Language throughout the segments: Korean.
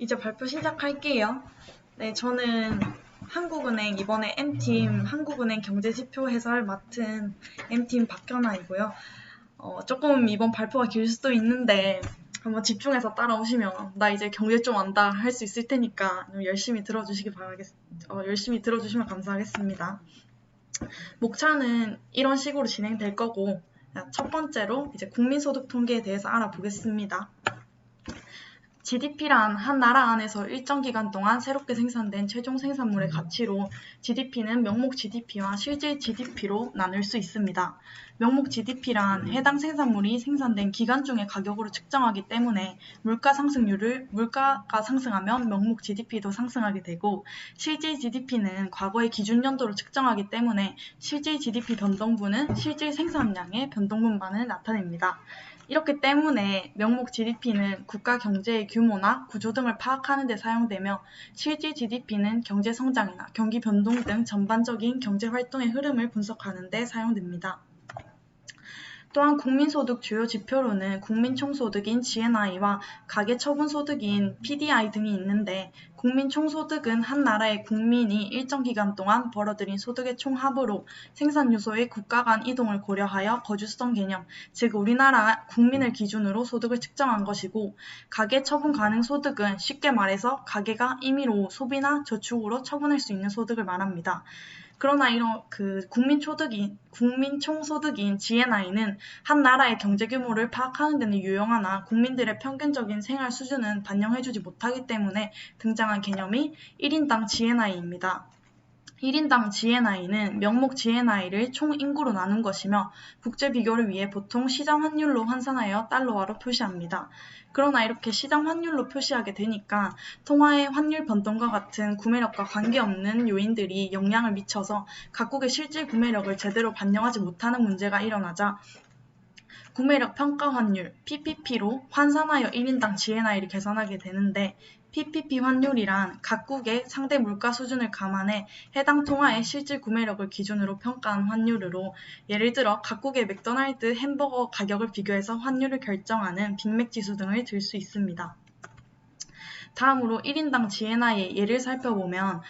이제 발표 시작할게요. 네, 저는 한국은행 이번에 M팀 한국은행 경제지표 해설 맡은 M팀 박현아이고요. 어, 조금 이번 발표가 길 수도 있는데 한번 집중해서 따라오시면 나 이제 경제 좀 안다 할 수 있을 테니까 열심히 들어주시기 바라겠, 어, 열심히 들어주시면 감사하겠습니다. 목차는 이런 식으로 진행될 거고 첫 번째로 이제 국민소득 통계에 대해서 알아보겠습니다. GDP란 한 나라 안에서 일정 기간 동안 새롭게 생산된 최종 생산물의 가치로 GDP는 명목 GDP와 실질 GDP로 나눌 수 있습니다. 명목 GDP란 해당 생산물이 생산된 기간 중의 가격으로 측정하기 때문에 물가 상승률을 물가가 상승하면 명목 GDP도 상승하게 되고 실질 GDP는 과거의 기준 연도로 측정하기 때문에 실질 GDP 변동분은 실질 생산량의 변동분만을 나타냅니다. 이렇기 때문에 명목 GDP는 국가 경제의 규모나 구조 등을 파악하는 데 사용되며 실질 GDP는 경제 성장이나 경기 변동 등 전반적인 경제 활동의 흐름을 분석하는 데 사용됩니다. 또한 국민소득 주요 지표로는 국민총소득인 GNI와 가계처분소득인 PDI 등이 있는데 국민총소득은 한 나라의 국민이 일정 기간 동안 벌어들인 소득의 총합으로 생산 요소의 국가 간 이동을 고려하여 거주성 개념, 즉 우리나라 국민을 기준으로 소득을 측정한 것이고 가계 처분 가능 소득은 쉽게 말해서 가계가 임의로 소비나 저축으로 처분할 수 있는 소득을 말합니다. 그러나 이런 그 국민 소득인 국민 총소득인 GNI는 한 나라의 경제 규모를 파악하는 데는 유용하나 국민들의 평균적인 생활 수준은 반영해주지 못하기 때문에 등장한 개념이 1인당 GNI입니다. 1인당 GNI는 명목 GNI를 총 인구로 나눈 것이며 국제 비교를 위해 보통 시장 환율로 환산하여 달러화로 표시합니다. 그러나 이렇게 시장 환율로 표시하게 되니까 통화의 환율 변동과 같은 구매력과 관계없는 요인들이 영향을 미쳐서 각국의 실질 구매력을 제대로 반영하지 못하는 문제가 일어나자 구매력 평가 환율 PPP로 환산하여 1인당 GNI를 계산하게 되는데 PPP 환율이란 각국의 상대 물가 수준을 감안해 해당 통화의 실질 구매력을 기준으로 평가한 환율으로 예를 들어 각국의 맥도날드 햄버거 가격을 비교해서 환율을 결정하는 빅맥 지수 등을 들 수 있습니다. 다음으로 1인당 GNI의 예를 살펴보면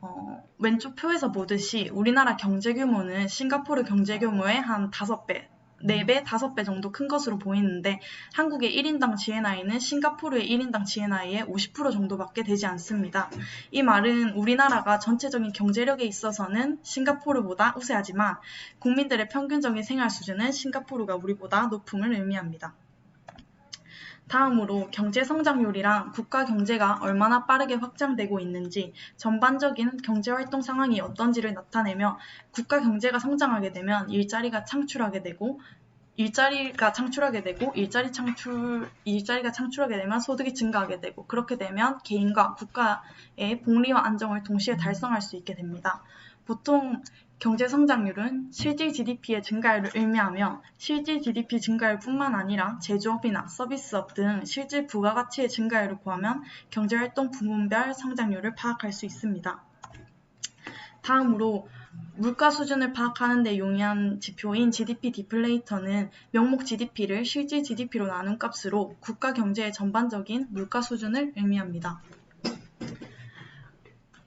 어, 왼쪽 표에서 보듯이 우리나라 경제 규모는 싱가포르 경제 규모의 한 5배, 4배, 5배 정도 큰 것으로 보이는데 한국의 1인당 GNI는 싱가포르의 1인당 GNI의 50% 정도밖에 되지 않습니다. 이 말은 우리나라가 전체적인 경제력에 있어서는 싱가포르보다 우세하지만 국민들의 평균적인 생활 수준은 싱가포르가 우리보다 높음을 의미합니다. 다음으로 경제 성장률이랑 국가 경제가 얼마나 빠르게 확장되고 있는지 전반적인 경제 활동 상황이 어떤지를 나타내며 국가 경제가 성장하게 되면 일자리가 창출하게 되고 일자리가 창출하게 되고 일자리 창출 일자리가 창출하게 되면 소득이 증가하게 되고 그렇게 되면 개인과 국가의 복리와 안정을 동시에 달성할 수 있게 됩니다. 보통 경제 성장률은 실질 GDP의 증가율을 의미하며 실질 GDP 증가율뿐만 아니라 제조업이나 서비스업 등 실질 부가가치의 증가율을 구하면 경제활동 부문별 성장률을 파악할 수 있습니다. 다음으로 물가 수준을 파악하는 데 용이한 지표인 GDP 디플레이터는 명목 GDP를 실질 GDP로 나눈 값으로 국가 경제의 전반적인 물가 수준을 의미합니다.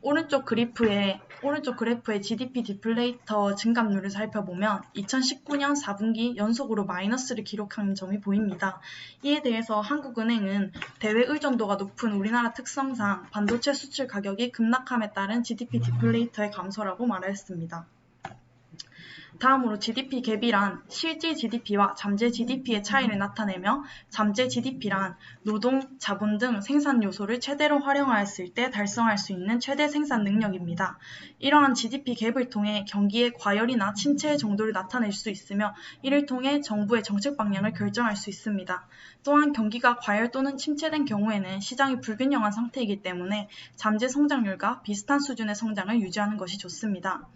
오른쪽 그래프에 오른쪽 그래프의 GDP 디플레이터 증감률을 살펴보면 2019년 4분기 연속으로 마이너스를 기록한 점이 보입니다. 이에 대해서 한국은행은 대외 의존도가 높은 우리나라 특성상 반도체 수출 가격이 급락함에 따른 GDP 디플레이터의 감소라고 말했습니다. 다음으로 GDP 갭이란 실질 GDP와 잠재 GDP의 차이를 나타내며 잠재 GDP란 노동, 자본 등 생산 요소를 최대로 활용하였을 때 달성할 수 있는 최대 생산 능력입니다. 이러한 GDP 갭을 통해 경기의 과열이나 침체의 정도를 나타낼 수 있으며 이를 통해 정부의 정책 방향을 결정할 수 있습니다. 또한 경기가 과열 또는 침체된 경우에는 시장이 불균형한 상태이기 때문에 잠재 성장률과 비슷한 수준의 성장을 유지하는 것이 좋습니다.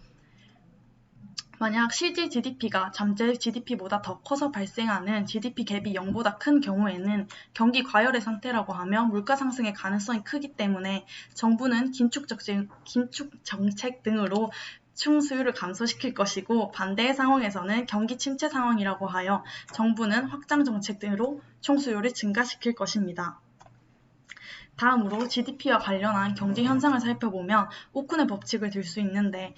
만약 실질 GDP가 잠재 GDP보다 더 커서 발생하는 GDP 갭이 0보다 큰 경우에는 경기 과열의 상태라고 하며 물가 상승의 가능성이 크기 때문에 정부는 긴축 정책 등으로 충수율을 감소시킬 것이고 반대의 상황에서는 경기 침체 상황이라고 하여 정부는 확장 정책 등으로 총수율을 증가시킬 것입니다. 다음으로 GDP와 관련한 경제 현상을 살펴보면 오쿤의 법칙을 들 수 있는데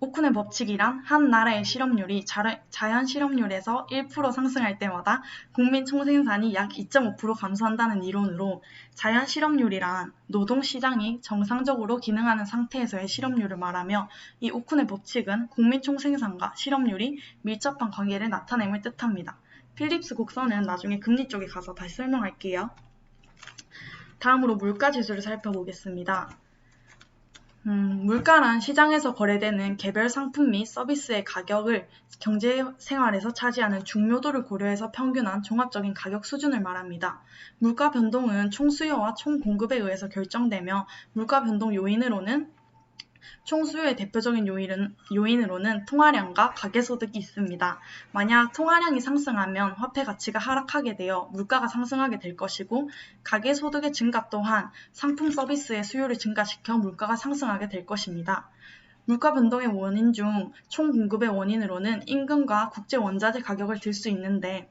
오쿤의 법칙이란 한 나라의 실업률이 자연 실업률에서 1% 상승할 때마다 국민 총생산이 약 2.5% 감소한다는 이론으로 자연 실업률이란 노동 시장이 정상적으로 기능하는 상태에서의 실업률을 말하며 이 오쿤의 법칙은 국민 총생산과 실업률이 밀접한 관계를 나타냄을 뜻합니다. 필립스 곡선은 나중에 금리 쪽에 가서 다시 설명할게요. 다음으로 물가 지수를 살펴보겠습니다. 음, 물가란 시장에서 거래되는 개별 상품 및 서비스의 가격을 경제 생활에서 차지하는 중요도를 고려해서 평균한 종합적인 가격 수준을 말합니다. 물가 변동은 총 수요와 총 공급에 의해서 결정되며 물가 변동 요인으로는 총수요의 대표적인 요인은, 요인으로는 통화량과 가계소득이 있습니다. 만약 통화량이 상승하면 화폐 가치가 하락하게 되어 물가가 상승하게 될 것이고 가계소득의 증가 또한 상품 서비스의 수요를 증가시켜 물가가 상승하게 될 것입니다. 물가 변동의 원인 중 총 공급의 원인으로는 임금과 국제 원자재 가격을 들 수 있는데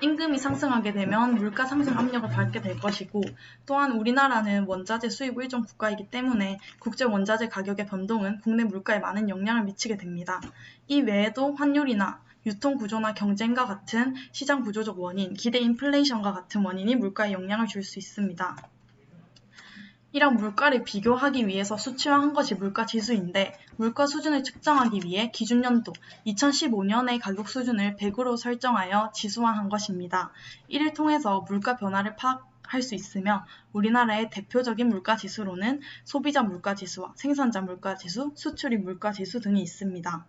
임금이 상승하게 되면 물가 상승 압력을 받게 될 것이고 또한 우리나라는 원자재 수입 의존 국가이기 때문에 국제 원자재 가격의 변동은 국내 물가에 많은 영향을 미치게 됩니다. 이 외에도 환율이나 유통 구조나 경쟁과 같은 시장 구조적 원인, 기대 인플레이션과 같은 원인이 물가에 영향을 줄 수 있습니다. 이런 물가를 비교하기 위해서 수치화한 것이 물가 지수인데 물가 수준을 측정하기 위해 기준 연도 2015년의 가격 수준을 100으로 설정하여 지수화한 것입니다. 이를 통해서 물가 변화를 파악 할 수 있으며 우리나라의 대표적인 물가 지수로는 소비자 물가 지수와 생산자 물가 지수, 수출입 물가 지수 등이 있습니다.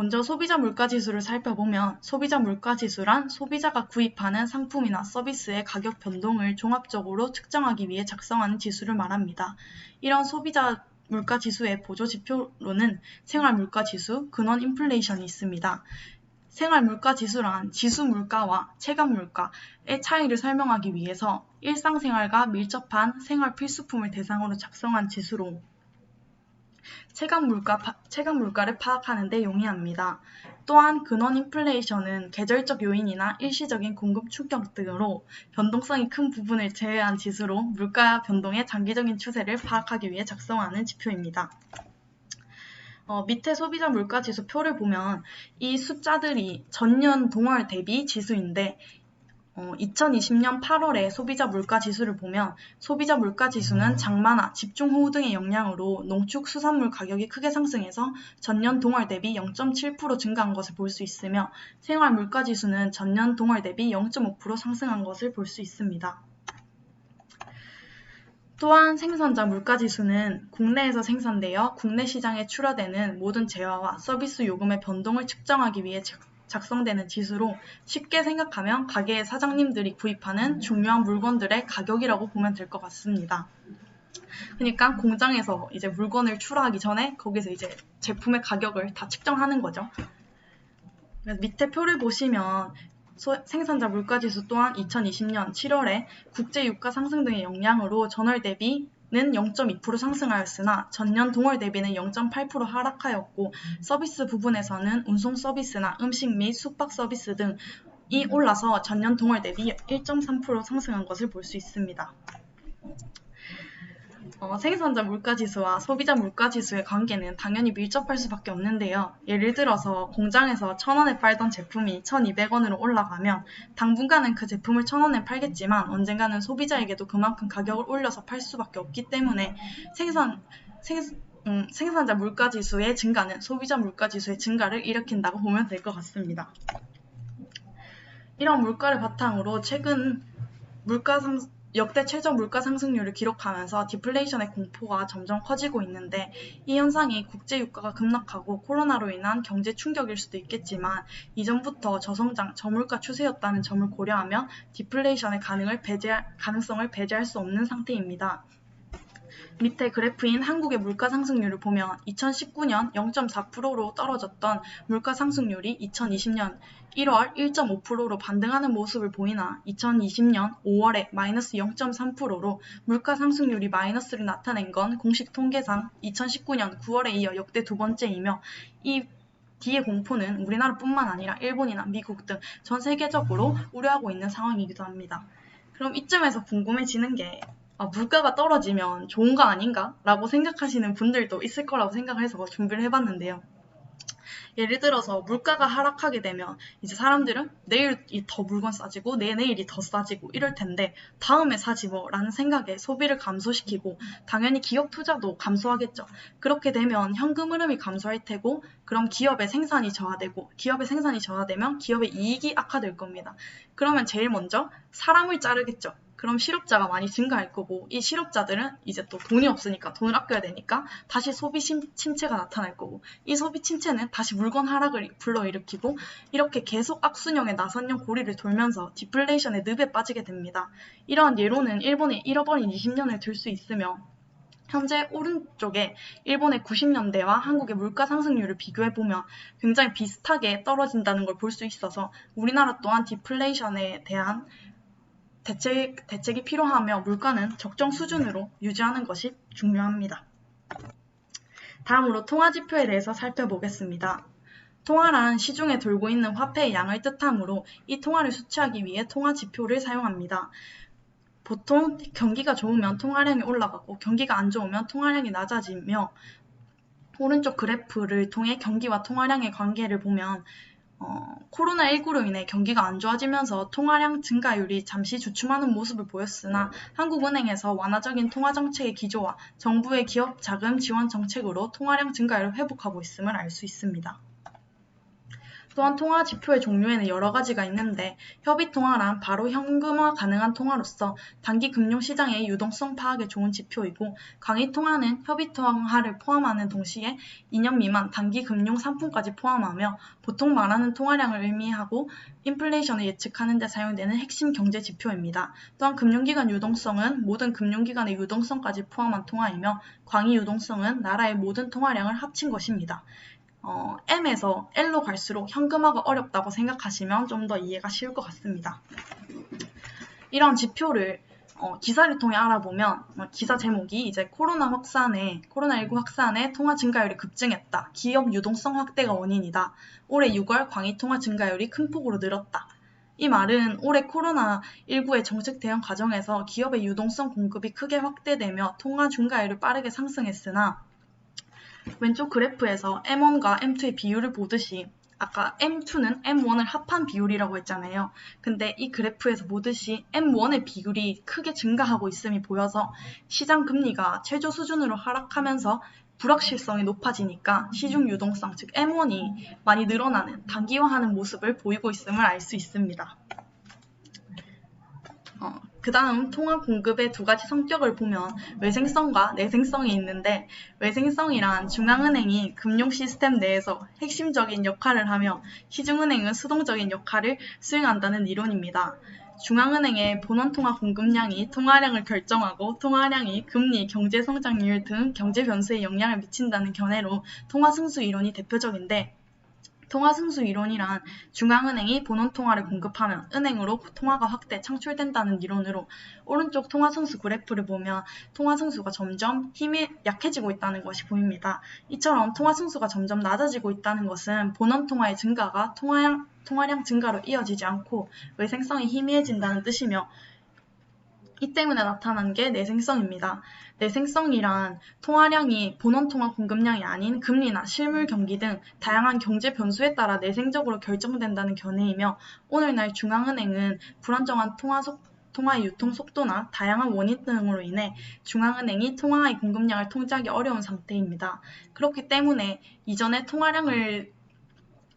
먼저 소비자 물가지수를 살펴보면 소비자 물가지수란 소비자가 구입하는 상품이나 서비스의 가격 변동을 종합적으로 측정하기 위해 작성하는 지수를 말합니다. 이런 소비자 물가지수의 보조 지표로는 생활물가지수, 근원 인플레이션이 있습니다. 생활물가지수란 지수 물가와 체감 물가의 차이를 설명하기 위해서 일상생활과 밀접한 생활 필수품을 대상으로 작성한 지수로 체감 물가, 체감 물가를 파악하는 데 용이합니다. 또한 근원 인플레이션은 계절적 요인이나 일시적인 공급 충격 등으로 변동성이 큰 부분을 제외한 지수로 물가 변동의 장기적인 추세를 파악하기 위해 작성하는 지표입니다. 어, 밑에 소비자 물가 지수 표를 보면 이 숫자들이 전년 동월 대비 지수인데 어, 2020년 8월에 소비자 물가 지수를 보면 소비자 물가 지수는 장마나 집중 호우 등의 영향으로 농축 수산물 가격이 크게 상승해서 전년 동월 대비 0.7% 증가한 것을 볼 수 있으며 생활 물가 지수는 전년 동월 대비 0.5% 상승한 것을 볼 수 있습니다. 또한 생산자 물가지수는 국내에서 생산되어 국내 시장에 출하되는 모든 재화와 서비스 요금의 변동을 측정하기 위해 작성되는 지수로 쉽게 생각하면 가게의 사장님들이 구입하는 중요한 물건들의 가격이라고 보면 될 것 같습니다. 그러니까 공장에서 이제 물건을 출하하기 전에 거기서 이제 제품의 가격을 다 측정하는 거죠. 밑에 표를 보시면 생산자 물가지수 또한 2020년 7월에 국제 유가 상승 등의 영향으로 전월 대비 는 0.2% 상승하였으나 전년 동월 대비는 0.8% 하락하였고 서비스 부분에서는 운송 서비스나 음식 및 숙박 서비스 등이 올라서 전년 동월 대비 1.3% 상승한 것을 볼 수 있습니다. 어, 생산자 물가지수와 소비자 물가지수의 관계는 당연히 밀접할 수밖에 없는데요. 예를 들어서 공장에서 1,000원에 팔던 제품이 1,200원으로 올라가면 당분간은 그 제품을 1,000원에 팔겠지만 언젠가는 소비자에게도 그만큼 가격을 올려서 팔 수밖에 없기 때문에 생산, 생, 음, 생산자 물가지수의 증가는 소비자 물가지수의 증가를 일으킨다고 보면 될 것 같습니다. 이런 물가를 바탕으로 최근 물가 상 역대 최저 물가 상승률을 기록하면서 디플레이션의 공포가 점점 커지고 있는데 이 현상이 국제 유가가 급락하고 코로나로 인한 경제 충격일 수도 있겠지만 이전부터 저성장, 저물가 추세였다는 점을 고려하며 디플레이션의 가능을 배제할, 가능성을 배제할 수 없는 상태입니다. 밑에 그래프인 한국의 물가 상승률을 보면 2019년 0.4%로 떨어졌던 물가 상승률이 2020년 1월 1.5%로 반등하는 모습을 보이나 2020년 5월에 마이너스 0.3%로 물가 상승률이 마이너스를 나타낸 건 공식 통계상 2019년 9월에 이어 역대 두 번째이며 이 뒤의 공포는 우리나라뿐만 아니라 일본이나 미국 등 전 세계적으로 우려하고 있는 상황이기도 합니다. 그럼 이쯤에서 궁금해지는 게 아, 물가가 떨어지면 좋은 거 아닌가? 라고 생각하시는 분들도 있을 거라고 생각을 해서 준비를 해봤는데요. 예를 들어서 물가가 하락하게 되면 이제 사람들은 내일이 더 물건 싸지고 내 내일이 더 싸지고 이럴 텐데 다음에 사지 뭐라는 생각에 소비를 감소시키고 당연히 기업 투자도 감소하겠죠. 그렇게 되면 현금 흐름이 감소할 테고 그럼 기업의 생산이 저하되고 기업의 생산이 저하되면 기업의 이익이 악화될 겁니다. 그러면 제일 먼저 사람을 자르겠죠. 그럼 실업자가 많이 증가할 거고 이 실업자들은 이제 또 돈이 없으니까 돈을 아껴야 되니까 다시 소비 침체가 나타날 거고 이 소비 침체는 다시 물건 하락을 불러일으키고 이렇게 계속 악순형의 나선형 고리를 돌면서 디플레이션의 늪에 빠지게 됩니다. 이러한 예로는 일본의 잃어버린 20년을 들 수 있으며 현재 오른쪽에 일본의 90년대와 한국의 물가 상승률을 비교해 보면 굉장히 비슷하게 떨어진다는 걸 볼 수 있어서 우리나라 또한 디플레이션에 대한 대책, 대책이 필요하며 물가는 적정 수준으로 유지하는 것이 중요합니다. 다음으로 통화지표에 대해서 살펴보겠습니다. 통화란 시중에 돌고 있는 화폐의 양을 뜻하므로 이 통화를 수치하기 위해 통화지표를 사용합니다. 보통 경기가 좋으면 통화량이 올라가고 경기가 안 좋으면 통화량이 낮아지며 오른쪽 그래프를 통해 경기와 통화량의 관계를 보면 어, 코로나19로 인해 경기가 안 좋아지면서 통화량 증가율이 잠시 주춤하는 모습을 보였으나 한국은행에서 완화적인 통화 정책의 기조와 정부의 기업 자금 지원 정책으로 통화량 증가율을 회복하고 있음을 알 수 있습니다. 또한 통화 지표의 종류에는 여러 가지가 있는데 협의 통화란 바로 현금화 가능한 통화로서 단기 금융 시장의 유동성 파악에 좋은 지표이고 강의 통화는 협의 통화를 포함하는 동시에 2년 미만 단기 금융 상품까지 포함하며 보통 말하는 통화량을 의미하고 인플레이션을 예측하는 데 사용되는 핵심 경제 지표입니다. 또한 금융기관 유동성은 모든 금융기관의 유동성까지 포함한 통화이며 광의 유동성은 나라의 모든 통화량을 합친 것입니다. 어, M에서 L로 갈수록 현금화가 어렵다고 생각하시면 좀 더 이해가 쉬울 것 같습니다. 이런 지표를 어, 기사를 통해 알아보면 어, 기사 제목이 이제 코로나 확산에 코로나19 확산에 통화 증가율이 급증했다. 기업 유동성 확대가 원인이다. 올해 6월 광의 통화 증가율이 큰 폭으로 늘었다. 이 말은 올해 코로나19의 정책 대응 과정에서 기업의 유동성 공급이 크게 확대되며 통화 증가율이 빠르게 상승했으나 왼쪽 그래프에서 M1과 M2의 비율을 보듯이 아까 M2는 M1을 합한 비율이라고 했잖아요. 근데 이 그래프에서 보듯이 M1의 비율이 크게 증가하고 있음이 보여서 시장 금리가 최저 수준으로 하락하면서 불확실성이 높아지니까 시중 유동성, 즉 M1이 많이 늘어나는 단기화하는 모습을 보이고 있음을 알 수 있습니다. 어, 그 다음 통화 공급의 두 가지 성격을 보면 외생성과 내생성이 있는데 외생성이란 중앙은행이 금융 시스템 내에서 핵심적인 역할을 하며 시중은행은 수동적인 역할을 수행한다는 이론입니다. 중앙은행의 본원 통화 공급량이 통화량을 결정하고 통화량이 금리, 경제 성장률 등 경제 변수에 영향을 미친다는 견해로 통화 승수 이론이 대표적인데 통화승수 이론이란 중앙은행이 본원 통화를 공급하면 은행으로 통화가 확대, 창출된다는 이론으로 오른쪽 통화승수 그래프를 보면 통화승수가 점점 힘이 약해지고 있다는 것이 보입니다. 이처럼 통화승수가 점점 낮아지고 있다는 것은 본원 통화의 증가가 통화량, 통화량 증가로 이어지지 않고 외생성이 희미해진다는 뜻이며 이 때문에 나타난 게 내생성입니다. 내생성이란 통화량이 본원 통화 공급량이 아닌 금리나 실물 경기 등 다양한 경제 변수에 따라 내생적으로 결정된다는 견해이며 오늘날 중앙은행은 불안정한 통화 속 통화의 유통 속도나 다양한 원인 등으로 인해 중앙은행이 통화의 공급량을 통제하기 어려운 상태입니다. 그렇기 때문에 이전에 통화량을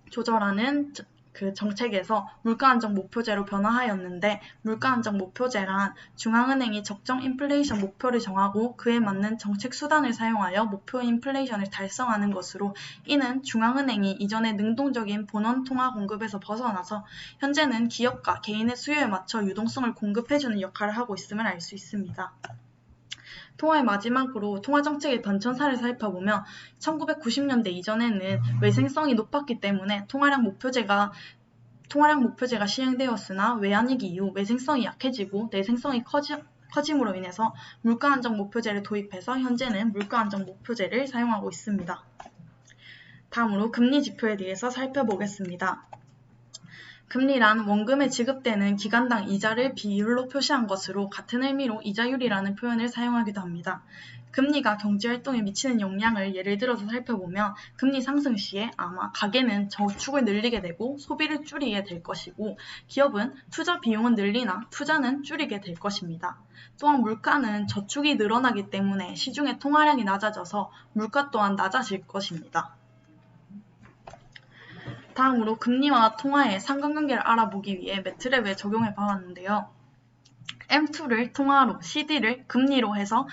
조절하는 그 정책에서 물가안정 목표제로 변화하였는데 물가안정 목표제란 중앙은행이 적정 인플레이션 목표를 정하고 그에 맞는 정책 수단을 사용하여 목표 인플레이션을 달성하는 것으로 이는 중앙은행이 이전의 능동적인 본원 통화 공급에서 벗어나서 현재는 기업과 개인의 수요에 맞춰 유동성을 공급해주는 역할을 하고 있음을 알 수 있습니다. 통화의 마지막으로 통화정책의 변천사를 살펴보면 1990년대 이전에는 외생성이 높았기 때문에 통화량 목표제가 통화량 목표제가 시행되었으나 외환위기 이후 외생성이 약해지고 내생성이 커지, 커짐으로 인해서 물가안정 목표제를 도입해서 현재는 물가안정 목표제를 사용하고 있습니다. 다음으로 금리 지표에 대해서 살펴보겠습니다. 금리란 원금에 지급되는 기간당 이자를 비율로 표시한 것으로 같은 의미로 이자율이라는 표현을 사용하기도 합니다. 금리가 경제활동에 미치는 영향을 예를 들어서 살펴보면 금리 상승 시에 아마 가계는 저축을 늘리게 되고 소비를 줄이게 될 것이고 기업은 투자 비용은 늘리나 투자는 줄이게 될 것입니다. 또한 물가는 저축이 늘어나기 때문에 시중의 통화량이 낮아져서 물가 또한 낮아질 것입니다. 다음으로 금리와 통화의 상관관계를 알아보기 위해 매트랩에 적용해 봐왔는데요. M2를 통화로, CD를 금리로 해서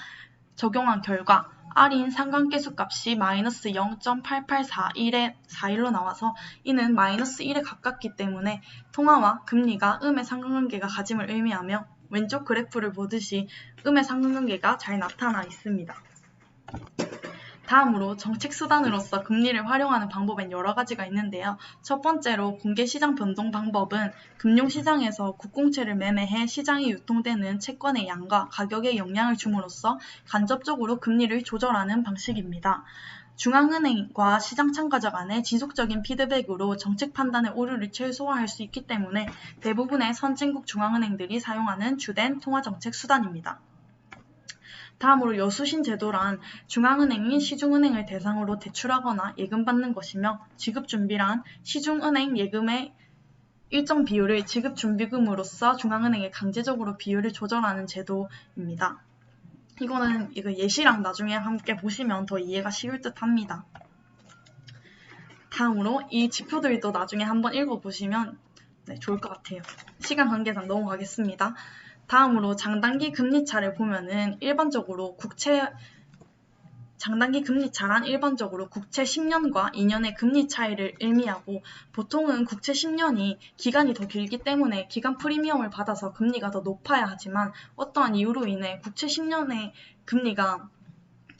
적용한 결과 R인 상관계수 값이 마이너스 0.8841에 41로 나와서 이는 마이너스 1에 가깝기 때문에 통화와 금리가 음의 상관관계가 가짐을 의미하며 왼쪽 그래프를 보듯이 음의 상관관계가 잘 나타나 있습니다. 다음으로 정책 수단으로서 금리를 활용하는 방법엔 여러 가지가 있는데요. 첫 번째로 공개 시장 변동 방법은 금융 시장에서 국공채를 매매해 시장에 유통되는 채권의 양과 가격에 영향을 줌으로써 간접적으로 금리를 조절하는 방식입니다. 중앙은행과 시장 참가자 간의 지속적인 피드백으로 정책 판단의 오류를 최소화할 수 있기 때문에 대부분의 선진국 중앙은행들이 사용하는 주된 통화정책 수단입니다. 다음으로 여수신 제도란 중앙은행이 시중은행을 대상으로 대출하거나 예금받는 것이며 지급준비란 시중은행 예금의 일정 비율을 지급준비금으로서 중앙은행에 강제적으로 비율을 조절하는 제도입니다. 이거는 이거 예시랑 나중에 함께 보시면 더 이해가 쉬울 듯 합니다. 다음으로 이 지표들도 나중에 한번 읽어보시면 네, 좋을 것 같아요. 시간 관계상 넘어가겠습니다. 다음으로 장단기 금리차를 보면은 일반적으로 국채 장단기 금리 차란 일반적으로 국채 10년과 2년의 금리 차이를 의미하고 보통은 국채 10년이 기간이 더 길기 때문에 기간 프리미엄을 받아서 금리가 더 높아야 하지만 어떠한 이유로 인해 국채 10년의 금리가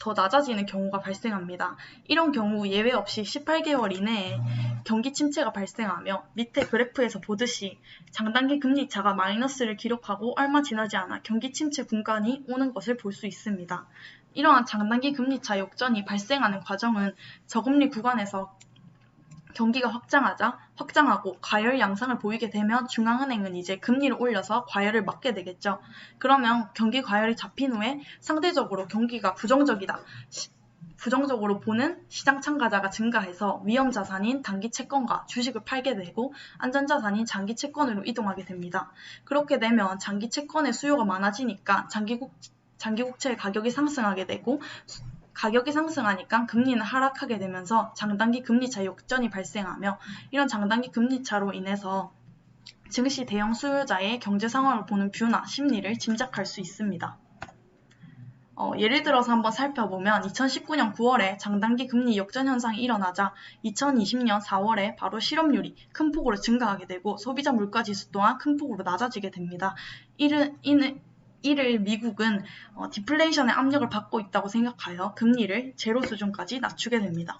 더 낮아지는 경우가 발생합니다. 이런 경우 예외 없이 18개월 이내에 경기 침체가 발생하며 밑에 그래프에서 보듯이 장단기 금리 차가 마이너스를 기록하고 얼마 지나지 않아 경기 침체 군간이 오는 것을 볼 수 있습니다. 이러한 장단기 금리 차 역전이 발생하는 과정은 저금리 구간에서 경기가 확장하자 확장하고 과열 양상을 보이게 되면 중앙은행은 이제 금리를 올려서 과열을 막게 되겠죠. 그러면 경기 과열이 잡힌 후에 상대적으로 경기가 부정적이다. 부정적으로 보는 시장 참가자가 증가해서 위험 자산인 단기 채권과 주식을 팔게 되고 안전 자산인 장기 채권으로 이동하게 됩니다. 그렇게 되면 장기 채권의 수요가 많아지니까 장기 국 장기 국채의 가격이 상승하게 되고 가격이 상승하니까 금리는 하락하게 되면서 장단기 금리차 역전이 발생하며 이런 장단기 금리차로 인해서 증시 대형 수요자의 경제 상황을 보는 뷰나 심리를 짐작할 수 있습니다. 어, 예를 들어서 한번 살펴보면 2019년 9월에 장단기 금리 역전 현상이 일어나자 2020년 4월에 바로 실업률이 큰 폭으로 증가하게 되고 소비자 물가 지수 또한 큰 폭으로 낮아지게 됩니다. 이를, 이는, 이를 미국은 어, 디플레이션의 압력을 받고 있다고 생각하여 금리를 제로 수준까지 낮추게 됩니다.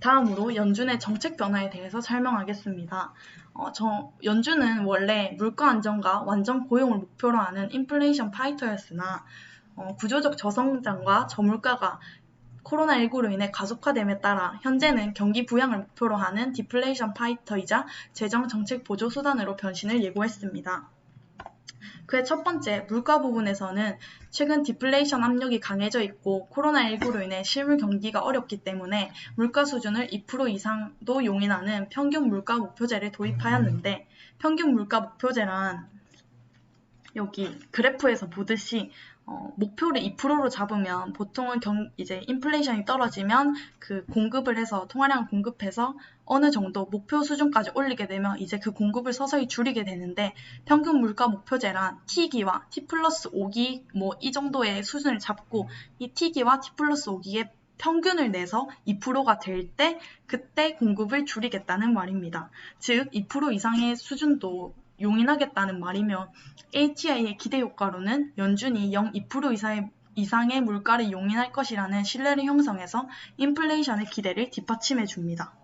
다음으로 연준의 정책 변화에 대해서 설명하겠습니다. 어, 저, 연준은 원래 물가 안정과 완전 고용을 목표로 하는 인플레이션 파이터였으나 어, 구조적 저성장과 저물가가 코로나19로 인해 가속화됨에 따라 현재는 경기 부양을 목표로 하는 디플레이션 파이터이자 재정 정책 보조 수단으로 변신을 예고했습니다. 그의 첫 번째, 물가 부분에서는 최근 디플레이션 압력이 강해져 있고 코로나19로 인해 실물 경기가 어렵기 때문에 물가 수준을 2% 이상도 용인하는 평균 물가 목표제를 도입하였는데 평균 물가 목표제란 여기 그래프에서 보듯이 어, 목표를 2%로 잡으면 보통은 경, 이제 인플레이션이 떨어지면 그 공급을 해서 통화량을 공급해서 어느 정도 목표 수준까지 올리게 되면 이제 그 공급을 서서히 줄이게 되는데 평균 물가 목표제란 T기와 T 플러스 5기 뭐 이 정도의 수준을 잡고 이 T기와 T 플러스 5기의 평균을 내서 2%가 될 때 그때 공급을 줄이겠다는 말입니다. 즉 2% 이상의 수준도 용인하겠다는 말이며 ATI의 기대 효과로는 연준이 0.2% 이상의, 이상의 물가를 용인할 것이라는 신뢰를 형성해서 인플레이션의 기대를 뒷받침해 줍니다.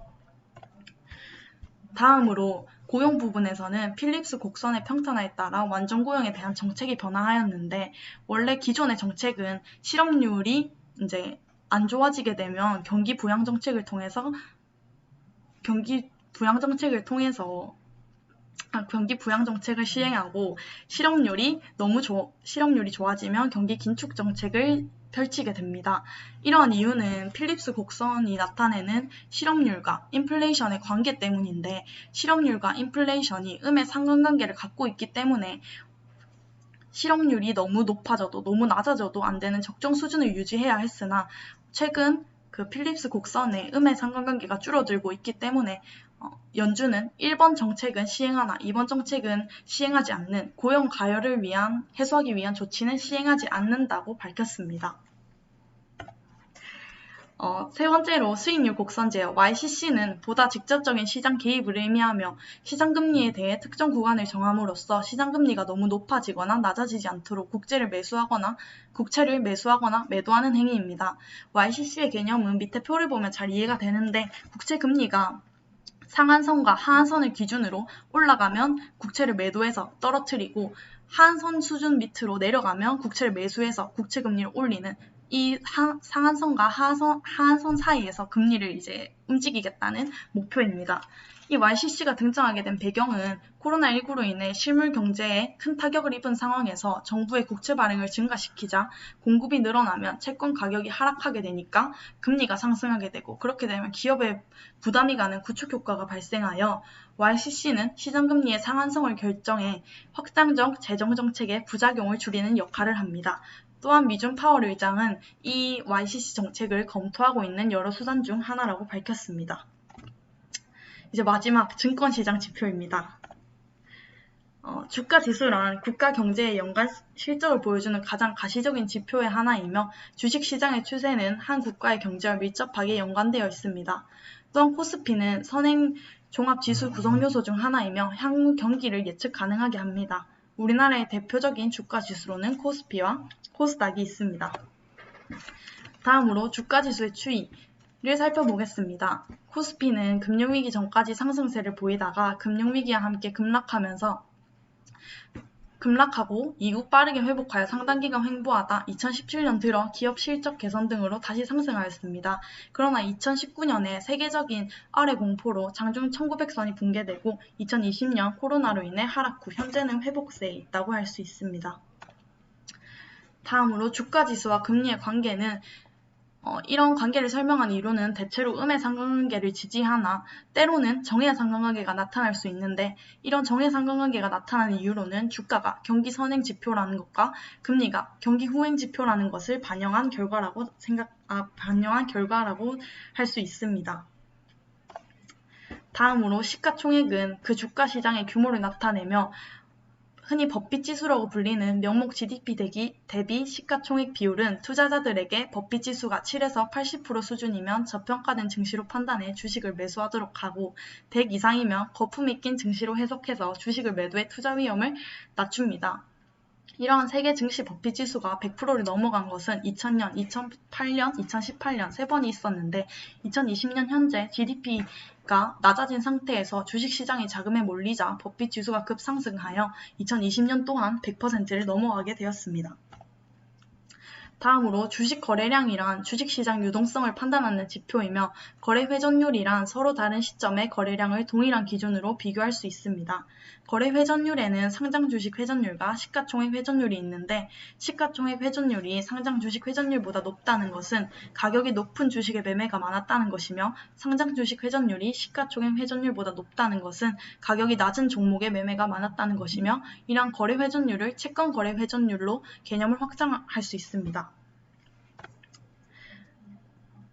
다음으로 고용 부분에서는 필립스 곡선의 평탄화에 따라 완전 고용에 대한 정책이 변화하였는데 원래 기존의 정책은 실업률이 이제 안 좋아지게 되면 경기 부양 정책을 통해서 경기 부양 정책을 통해서 아, 경기 부양 정책을 시행하고 실업률이 너무 조, 실업률이 좋아지면 경기 긴축 정책을 펼치게 됩니다. 이러한 이유는 필립스 곡선이 나타내는 실업률과 인플레이션의 관계 때문인데 실업률과 인플레이션이 음의 상관관계를 갖고 있기 때문에 실업률이 너무 높아져도 너무 낮아져도 안 되는 적정 수준을 유지해야 했으나 최근 그 필립스 곡선의 음의 상관관계가 줄어들고 있기 때문에 어, 연준은 1번 정책은 시행하나 2번 정책은 시행하지 않는 고용 가열을 위한 해소하기 위한 조치는 시행하지 않는다고 밝혔습니다. 어, 세 번째로 수익률 곡선 제어 YCC는 보다 직접적인 시장 개입을 의미하며 시장 금리에 대해 특정 구간을 정함으로써 시장 금리가 너무 높아지거나 낮아지지 않도록 국제를 매수하거나 국채를 매수하거나 매도하는 행위입니다. YCC의 개념은 밑에 표를 보면 잘 이해가 되는데 국채 금리가 상한선과 하한선을 기준으로 올라가면 국채를 매도해서 떨어뜨리고 하한선 수준 밑으로 내려가면 국채를 매수해서 국채 금리를 올리는 이 하, 상한선과 하선, 하한선 사이에서 금리를 이제 움직이겠다는 목표입니다. 이 YCC가 등장하게 된 배경은 코로나19로 인해 실물 경제에 큰 타격을 입은 상황에서 정부의 국채 발행을 증가시키자 공급이 늘어나면 채권 가격이 하락하게 되니까 금리가 상승하게 되고 그렇게 되면 기업에 부담이 가는 구축 효과가 발생하여 YCC는 시장금리의 상한성을 결정해 확장적 재정정책의 부작용을 줄이는 역할을 합니다. 또한 미중 파월 의장은 이 YCC 정책을 검토하고 있는 여러 수단 중 하나라고 밝혔습니다. 이제 마지막 증권시장 지표입니다. 어, 주가 지수란 국가 경제의 연간 실적을 보여주는 가장 가시적인 지표의 하나이며 주식 시장의 추세는 한 국가의 경제와 밀접하게 연관되어 있습니다. 또한 코스피는 선행 종합 지수 구성 요소 중 하나이며 향후 경기를 예측 가능하게 합니다. 우리나라의 대표적인 주가 지수로는 코스피와 코스닥이 있습니다. 다음으로 주가 지수의 추이 를 살펴보겠습니다. 코스피는 금융위기 전까지 상승세를 보이다가 금융위기와 함께 급락하면서 급락하고 이후 빠르게 회복하여 상당 기간 횡보하다 2017년 들어 기업 실적 개선 등으로 다시 상승하였습니다. 그러나 2019년에 세계적인 아래 공포로 장중 1900선이 붕괴되고 2020년 코로나로 인해 하락 후 현재는 회복세에 있다고 할 수 있습니다. 다음으로 주가 지수와 금리의 관계는 어, 이런 관계를 설명한 이론은 대체로 음의 상관관계를 지지하나 때로는 정의 상관관계가 나타날 수 있는데 이런 정의 상관관계가 나타나는 이유로는 주가가 경기 선행 지표라는 것과 금리가 경기 후행 지표라는 것을 반영한 결과라고 생각 아, 반영한 결과라고 할 수 있습니다. 다음으로 시가총액은 그 주가 시장의 규모를 나타내며 흔히 법비지수라고 불리는 명목 GDP 대비, 대비 시가총액 비율은 투자자들에게 법비지수가 7에서 80% 수준이면 저평가된 증시로 판단해 주식을 매수하도록 하고 100 이상이면 거품이 낀 증시로 해석해서 주식을 매도해 투자 위험을 낮춥니다. 이러한 세계 증시 버피 지수가 100%를 넘어간 것은 2000년, 2008년, 2018년 세 번이 있었는데 2020년 현재 GDP가 낮아진 상태에서 주식시장이 자금에 몰리자 버피 지수가 급상승하여 2020년 동안 100%를 넘어가게 되었습니다. 다음으로 주식 거래량이란 주식시장 유동성을 판단하는 지표이며 거래 회전율이란 서로 다른 시점의 거래량을 동일한 기준으로 비교할 수 있습니다. 거래 회전율에는 상장 주식 회전율과 시가총액 회전율이 있는데 시가총액 회전율이 상장 주식 회전율보다 높다는 것은 가격이 높은 주식의 매매가 많았다는 것이며 상장 주식 회전율이 시가총액 회전율보다 높다는 것은 가격이 낮은 종목의 매매가 많았다는 것이며 이러한 거래 회전율을 채권 거래 회전율로 개념을 확장할 수 있습니다.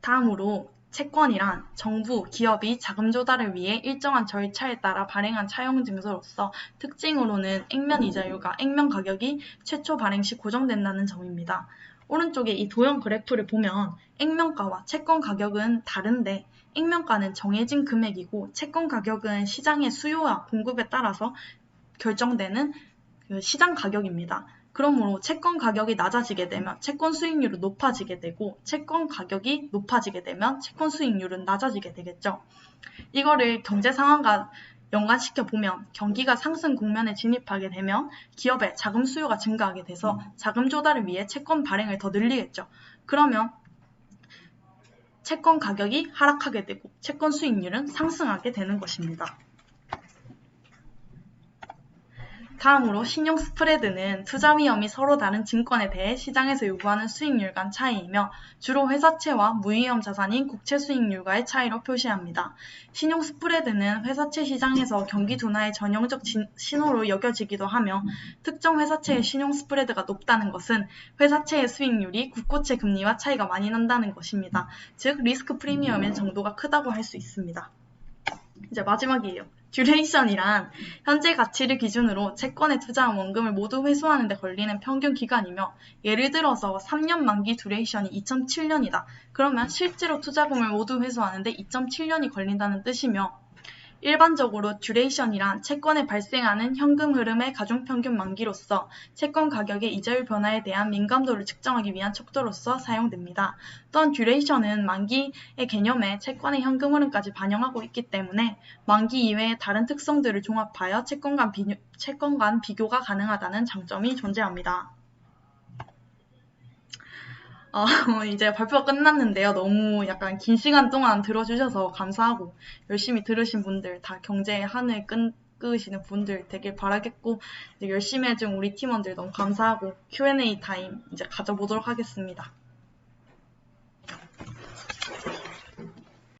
다음으로 채권이란 정부, 기업이 자금 조달을 위해 일정한 절차에 따라 발행한 차용 증서로서 특징으로는 액면 이자율과 액면 가격이 최초 발행 시 고정된다는 점입니다. 오른쪽에 이 도형 그래프를 보면 액면가와 채권 가격은 다른데 액면가는 정해진 금액이고 채권 가격은 시장의 수요와 공급에 따라서 결정되는 그 시장 가격입니다. 그러므로 채권 가격이 낮아지게 되면 채권 수익률은 높아지게 되고 채권 가격이 높아지게 되면 채권 수익률은 낮아지게 되겠죠. 이거를 경제 상황과 연관시켜 보면 경기가 상승 국면에 진입하게 되면 기업의 자금 수요가 증가하게 돼서 자금 조달을 위해 채권 발행을 더 늘리겠죠. 그러면 채권 가격이 하락하게 되고 채권 수익률은 상승하게 되는 것입니다. 다음으로 신용 스프레드는 투자 위험이 서로 다른 증권에 대해 시장에서 요구하는 수익률 간 차이이며 주로 회사채와 무위험 자산인 국채 수익률과의 차이로 표시합니다. 신용 스프레드는 회사채 시장에서 경기 둔화의 전형적 진- 신호로 여겨지기도 하며 특정 회사채의 신용 스프레드가 높다는 것은 회사채의 수익률이 국고채 금리와 차이가 많이 난다는 것입니다. 즉 리스크 프리미엄의 정도가 크다고 할 수 있습니다. 이제 마지막이에요. 듀레이션이란 현재 가치를 기준으로 채권에 투자한 원금을 모두 회수하는 데 걸리는 평균 기간이며 예를 들어서 3년 만기 듀레이션이 2.7년이다. 그러면 실제로 투자금을 모두 회수하는데 2.7년이 걸린다는 뜻이며 일반적으로 듀레이션이란 채권에 발생하는 현금 흐름의 가중평균 만기로서 채권 가격의 이자율 변화에 대한 민감도를 측정하기 위한 척도로서 사용됩니다. 또한 듀레이션은 만기의 개념에 채권의 현금 흐름까지 반영하고 있기 때문에 만기 이외의 다른 특성들을 종합하여 채권 간, 비교, 채권 간 비교가 가능하다는 장점이 존재합니다. 어, 이제 발표가 끝났는데요. 너무 약간 긴 시간 동안 들어주셔서 감사하고 열심히 들으신 분들 다 경제의 한을 끈, 끄시는 분들 되길 바라겠고 이제 열심히 해준 우리 팀원들 너무 감사하고 Q&A 타임 이제 가져보도록 하겠습니다.